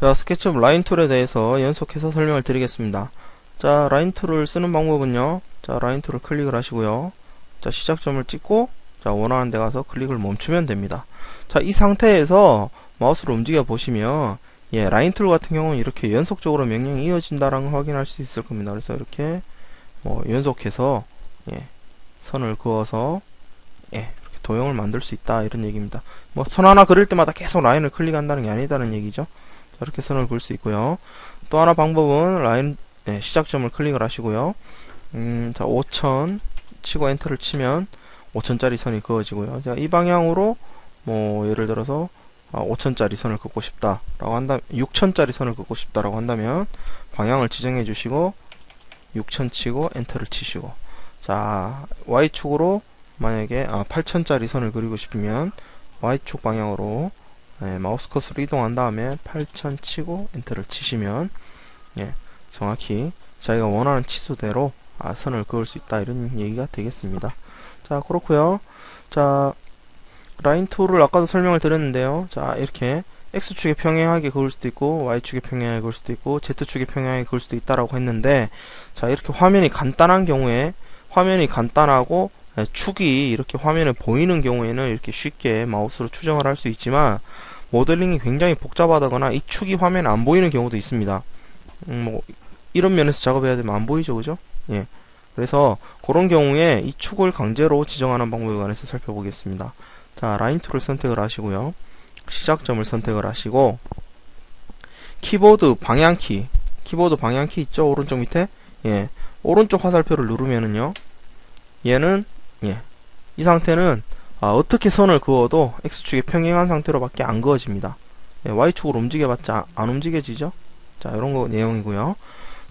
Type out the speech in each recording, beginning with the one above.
자, 스케치업 라인 툴에 대해서 연속해서 설명을 드리겠습니다. 자, 라인 툴을 쓰는 방법은요. 자, 라인 툴을 클릭을 하시고요. 자, 시작점을 찍고 자, 원하는 데 가서 클릭을 멈추면 됩니다. 자, 이 상태에서 마우스를 움직여 보시면 예, 라인 툴 같은 경우는 이렇게 연속적으로 명령이 이어진다라는 걸 확인할 수 있을 겁니다. 그래서 이렇게 뭐 연속해서 예, 선을 그어서 예, 도형을 만들 수 있다 이런 얘기입니다. 뭐 선 하나 그릴 때마다 계속 라인을 클릭한다는 게 아니다는 얘기죠. 자, 이렇게 선을 그을 수 있고요. 또 하나 방법은 라인 예, 시작점을 클릭을 하시고요. 음, 자, 5000 치고 엔터를 치면 5000짜리 선이 그어지고요. 자, 이 방향으로 뭐 예를 들어서 아, 5천짜리 선을 긋고 싶다라고 한다 6천짜리 선을 긋고 싶다라고 한다면 방향을 지정해 주시고 6천 치고 엔터를 치시고 자 Y축으로 만약에 아, 8천짜리 선을 그리고 싶으면 Y축 방향으로 네, 마우스 커서로 이동한 다음에 8천 치고 엔터를 치시면 예, 정확히 자기가 원하는 치수대로 아, 선을 그을 수 있다 이런 얘기가 되겠습니다. 자 그렇고요. 자 라인 툴을 아까도 설명을 드렸는데요. 자 이렇게 X축에 평행하게 그을 수도 있고 Y축에 평행하게 그을 수도 있고 Z축에 평행하게 그을 수도 있다라고 했는데 자 이렇게 화면이 간단한 경우에 화면이 간단하고 네, 축이 이렇게 화면에 보이는 경우에는 이렇게 쉽게 마우스로 추정을 할 수 있지만 모델링이 굉장히 복잡하다거나 이 축이 화면에 안 보이는 경우도 있습니다. 음, 뭐 이런 면에서 작업해야 되면 안 보이죠, 그죠? 예. 그래서 그런 경우에 이 축을 강제로 지정하는 방법에 관해서 살펴보겠습니다. 자, 라인 툴을 선택을 하시고요. 시작점을 선택을 하시고 키보드 방향키 키보드 방향키 있죠? 오른쪽 밑에 예. 오른쪽 화살표를 누르면은요. 얘는 예. 이 상태는 아, 어떻게 선을 그어도 X축에 평행한 상태로 밖에 안 그어집니다. 예, Y축으로 움직여봤자 안 움직여지죠? 자, 이런 거 내용이고요.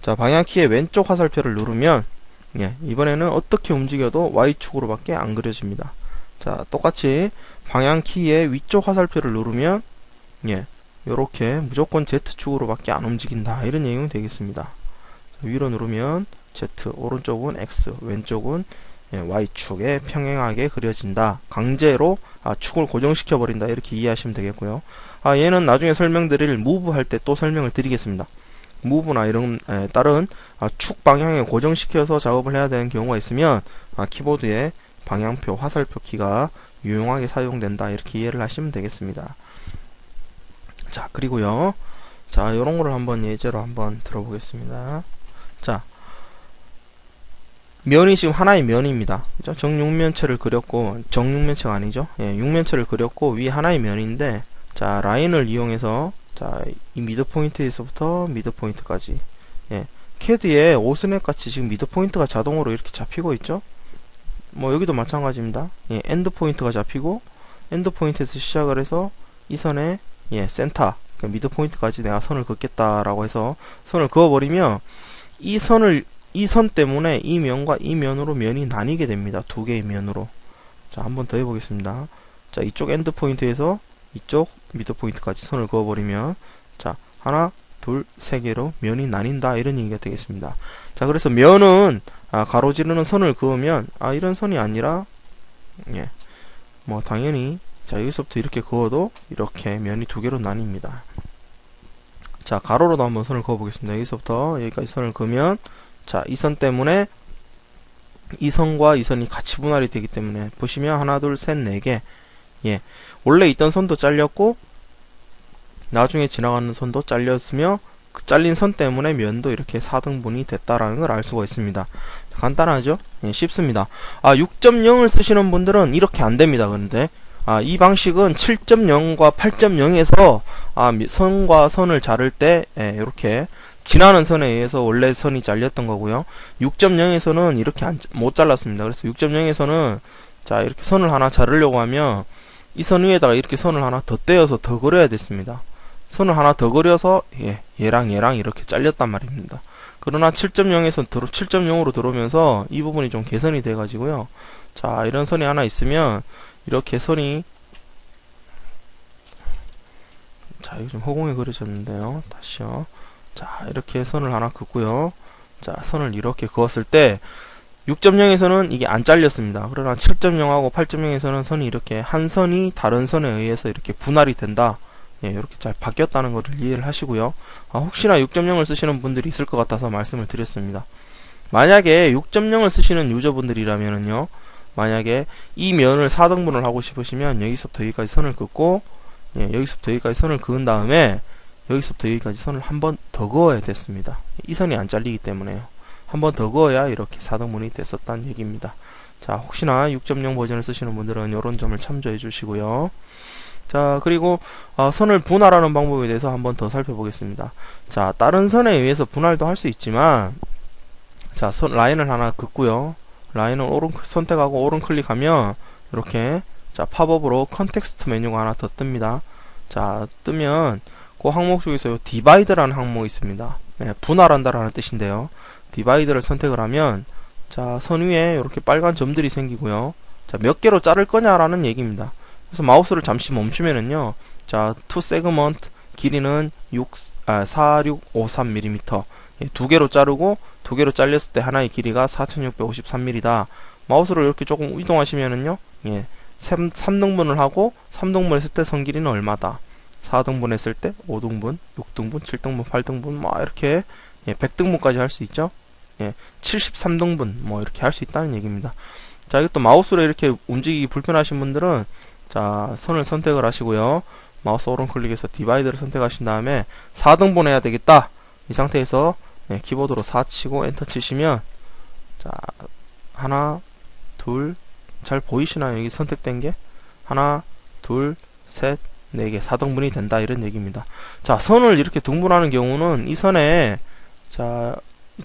자, 방향키의 왼쪽 화살표를 누르면 예, 이번에는 어떻게 움직여도 Y축으로 밖에 안 그려집니다. 자, 똑같이 방향키의 위쪽 화살표를 누르면 예, 요렇게 무조건 Z축으로 밖에 안 움직인다. 이런 내용이 되겠습니다. 자, 위로 누르면 Z, 오른쪽은 X, 왼쪽은 예, Y축에 평행하게 그려진다. 강제로 아, 축을 고정시켜 버린다. 이렇게 이해하시면 되겠고요. 아, 얘는 나중에 설명드릴 move 할때 또 설명을 드리겠습니다. 무브나 이런 에, 다른 아, 축 방향에 고정시켜서 작업을 해야 되는 경우가 있으면 아, 키보드에 방향표, 화살표 키가 유용하게 사용된다 이렇게 이해를 하시면 되겠습니다. 자 그리고요 자 이런 거를 한번 예제로 한번 들어보겠습니다. 자 면이 지금 하나의 면입니다. 그죠? 정육면체를 그렸고 정육면체가 아니죠. 예, 육면체를 그렸고 위 하나의 면인데 자 라인을 이용해서 자, 이 미드 포인트에서부터 미드 포인트까지. 예. 캐드에 오스넷 같이 지금 미드 포인트가 자동으로 이렇게 잡히고 있죠? 뭐 여기도 마찬가지입니다. 예, 엔드 포인트가 잡히고 엔드 포인트에서 시작을 해서 이 선에 예, 센터 그러니까 미드 포인트까지 내가 선을 긋겠다라고 해서 선을 그어 버리면 이 선을 이 선 때문에 이 면과 이 면으로 면이 나뉘게 됩니다. 두 개의 면으로. 자, 한 번 더 해보겠습니다. 자, 이쪽 엔드 포인트에서 이쪽 미드 포인트까지 선을 그어버리면 자 하나 둘 세 개로 면이 나뉜다 이런 얘기가 되겠습니다 자 그래서 면은 아, 가로지르는 선을 그으면 아 이런 선이 아니라 예 뭐 당연히 자 여기서부터 이렇게 그어도 이렇게 면이 두 개로 나뉩니다 자 가로로도 한번 선을 그어 보겠습니다 여기서부터 여기까지 선을 그으면 자 이 선 때문에 이 선과 이 선이 같이 분할이 되기 때문에 보시면 하나 둘 셋 네 개 예. 원래 있던 선도 잘렸고 나중에 지나가는 선도 잘렸으며 그 잘린 선 때문에 면도 이렇게 4등분이 됐다라는 걸 알 수가 있습니다. 간단하죠? 예, 쉽습니다. 아, 6.0을 쓰시는 분들은 이렇게 안 됩니다. 그런데 아, 이 방식은 7.0과 8.0에서 아, 선과 선을 자를 때 예, 이렇게 지나는 선에 의해서 원래 선이 잘렸던 거고요. 6.0에서는 이렇게 안, 못 잘랐습니다. 그래서 6.0에서는 자 이렇게 선을 하나 자르려고 하면 이 선 위에다가 이렇게 선을 하나 더 떼어서 더 그려야 됐습니다. 선을 하나 더 그려서 예, 얘랑 얘랑 이렇게 잘렸단 말입니다. 그러나 7.0에서 들어 7.0으로 들어오면서 이 부분이 좀 개선이 돼 가지고요. 자, 이런 선이 하나 있으면 이렇게 선이 자, 이거 좀 허공에 그려졌는데요. 다시요. 자, 이렇게 선을 하나 긋고요. 자, 선을 이렇게 그었을 때 6.0에서는 이게 안 잘렸습니다. 그러나 7.0하고 8.0에서는 선이 이렇게 한 선이 다른 선에 의해서 이렇게 분할이 된다. 예, 이렇게 잘 바뀌었다는 것을 이해를 하시고요. 아, 혹시나 6.0을 쓰시는 분들이 있을 것 같아서 말씀을 드렸습니다. 만약에 6.0을 쓰시는 유저분들이라면은요, 만약에 이 면을 4등분을 하고 싶으시면 여기서부터 여기까지 선을 긋고, 예, 여기서부터 여기까지 선을 그은 다음에 여기서부터 여기까지 선을 한 번 더 그어야 됐습니다. 이 선이 안 잘리기 때문에요. 한 번 더 그어야 이렇게 4등분이 됐었다는 얘기입니다. 자, 혹시나 6.0 버전을 쓰시는 분들은 이런 점을 참조해 주시고요. 자, 그리고 어, 선을 분할하는 방법에 대해서 한 번 더 살펴보겠습니다. 자, 다른 선에 의해서 분할도 할 수 있지만 자, 선 라인을 하나 긋고요. 라인을 오른 선택하고 오른 클릭하면 이렇게 자, 팝업으로 컨텍스트 메뉴가 하나 더 뜹니다. 자, 뜨면 그 항목 중에서 요 디바이드라는 항목이 있습니다. 네, 분할한다라는 뜻인데요. 디바이드를 선택을 하면 자, 선 위에 이렇게 빨간 점들이 생기고요. 자, 몇 개로 자를 거냐라는 얘기입니다. 그래서 마우스를 잠시 멈추면은요. 자, 투 세그먼트 길이는 6, 아, 4653mm. 예, 두 개로 자르고 두 개로 잘렸을 때 하나의 길이가 4653mm다. 마우스를 이렇게 조금 이동하시면은요. 예, 3, 3등분을 하고 3등분 했을 때 선 길이는 얼마다. 4등분 했을 때 5등분, 6등분, 7등분, 8등분 뭐 이렇게 예, 100등분까지 할 수 있죠. 예, 73등분 뭐 이렇게 할 수 있다는 얘기입니다. 자, 이것도 마우스로 이렇게 움직이기 불편하신 분들은 자, 선을 선택을 하시고요. 마우스 오른 클릭해서 디바이드를 선택하신 다음에 4등분 해야 되겠다. 이 상태에서 네, 키보드로 4 치고 엔터 치시면 자, 하나, 둘, 잘 보이시나요? 여기 선택된 게 하나, 둘, 셋, 네 개, 4등분이 된다 이런 얘기입니다. 자, 선을 이렇게 등분하는 경우는 이 선에 자,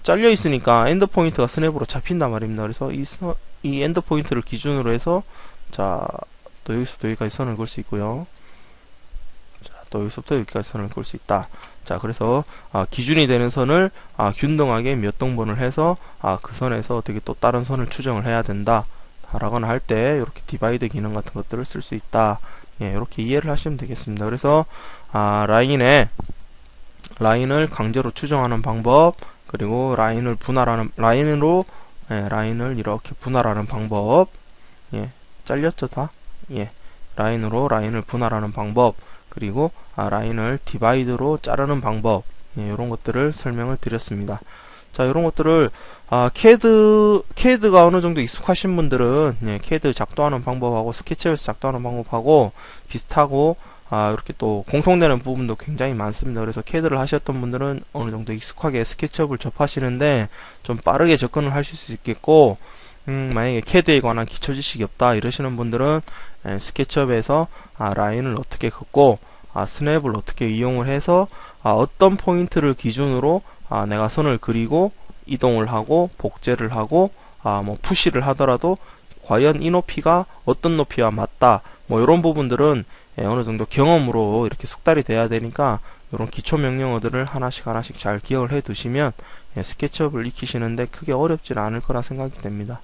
잘려 있으니까 엔드 포인트가 스냅으로 잡힌단 말입니다. 그래서 이, 선, 이 엔드 포인트를 기준으로 해서 자, 또 여기서부터 여기까지 선을 그을 수 있고요. 자, 또 여기서부터 여기까지 선을 그을 수 있다. 자, 그래서 아, 기준이 되는 선을 아, 균등하게 몇 등분을 해서 아, 그 선에서 어떻게 또 다른 선을 추정을 해야 된다. 라거나 할 때 이렇게 디바이드 기능 같은 것들을 쓸 수 있다. 예, 이렇게 이해를 하시면 되겠습니다. 그래서 아, 라인에 라인을 강제로 추정하는 방법 그리고 라인을 분할하는 라인으로 예, 라인을 이렇게 분할하는 방법 예, 잘렸죠 다 예, 라인으로 라인을 분할하는 방법 그리고 아, 라인을 디바이드로 자르는 방법 예, 이런 것들을 설명을 드렸습니다. 자, 이런 것들을 아, 캐드 캐드가 어느 정도 익숙하신 분들은 예, 캐드 작동하는 방법하고 스케치에서 작동하는 방법하고 비슷하고 아, 이렇게 또 공통되는 부분도 굉장히 많습니다. 그래서 캐드를 하셨던 분들은 어느 정도 익숙하게 스케치업을 접하시는데 좀 빠르게 접근을 하실 수 있겠고 음, 만약에 캐드에 관한 기초 지식이 없다 이러시는 분들은 예, 스케치업에서 아, 라인을 어떻게 긋고 아, 스냅을 어떻게 이용을 해서 아, 어떤 포인트를 기준으로 아, 내가 선을 그리고 이동을 하고 복제를 하고 아, 뭐 푸시를 하더라도 과연 이 높이가 어떤 높이와 맞다 뭐 이런 부분들은 예, 어느 정도 경험으로 이렇게 숙달이 돼야 되니까 이런 기초 명령어들을 하나씩 하나씩 잘 기억을 해 두시면 예, 스케치업을 익히시는데 크게 어렵지는 않을 거라 생각이 됩니다.